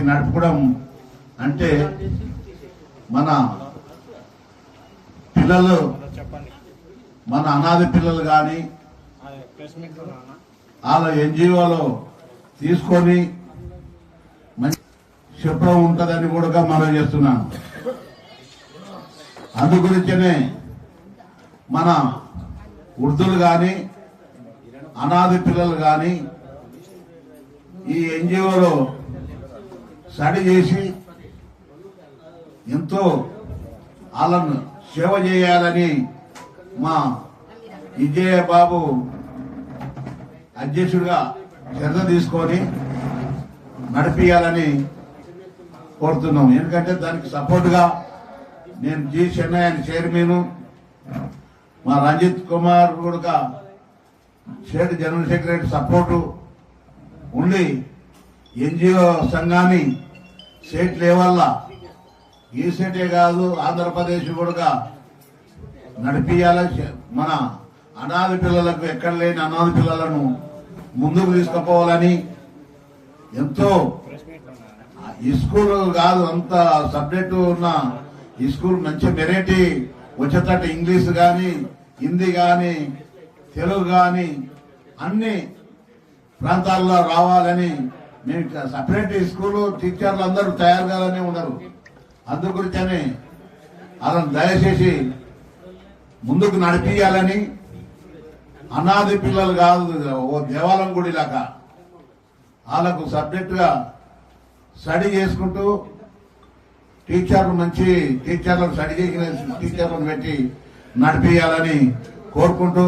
Party నడపడం అంటే మన పిల్లలు మన అనాథ పిల్లలు కానీ లో వాళ్ళ ఎన్జిఓలో తీసుకొని మంచి చెప్పడం ఉంటుందని కూడా మనం చేస్తున్నాను అందు గురించనే మన వృద్ధులు కానీ అనాథ పిల్లలు కానీ ఈ ఎన్జిఓలో స్టడీ చేసి ఎంతో వాళ్ళను సేవ చేయాలని మా విజయ బాబు అధ్యక్షుడిగా శ్రద్ధ తీసుకొని నడిపియాలని కోరుతున్నాం. ఎందుకంటే దానికి సపోర్ట్గా నేను జి చెన్నై అని చైర్మన్ మా రంజిత్ కుమార్ కూడా స్టేట్ జనరల్ సెక్రటరీ సపోర్టు ఉండి ఎన్జిఓ సంఘాన్ని స్టేట్ లెవెల్లా. ఈ స్టేటే కాదు ఆంధ్రప్రదేశ్ కూడా నడిపియాలి మన అనాథ పిల్లలకు ఎక్కడ లేని అనాథ పిల్లలను ముందుకు తీసుకుపోవాలని ఎంతో ఈ స్కూల్ కాదు అంత సబ్జెక్టు ఉన్న ఈ స్కూల్ మంచి వెరైటీ వచ్చేటట్టు ఇంగ్లీష్ కానీ హిందీ కానీ తెలుగు కానీ అన్ని ప్రాంతాల్లో రావాలని మేము సపరేట్ స్కూలు స్కూల్ టీచర్లు అందరూ తయారు కాదనే ఉన్నారు. అందు గురించని వాళ్ళని దయచేసి ముందుకు నడిపియాలని అనాథి పిల్లలు కాదు ఓ దేవాలయం గుడి లాగా వాళ్ళకు సబ్జెక్టుగా స్టడీ చేసుకుంటూ టీచర్లు మంచి టీచర్లను స్టడీ చేసిన టీచర్లను పెట్టి నడిపియాలని కోరుకుంటూ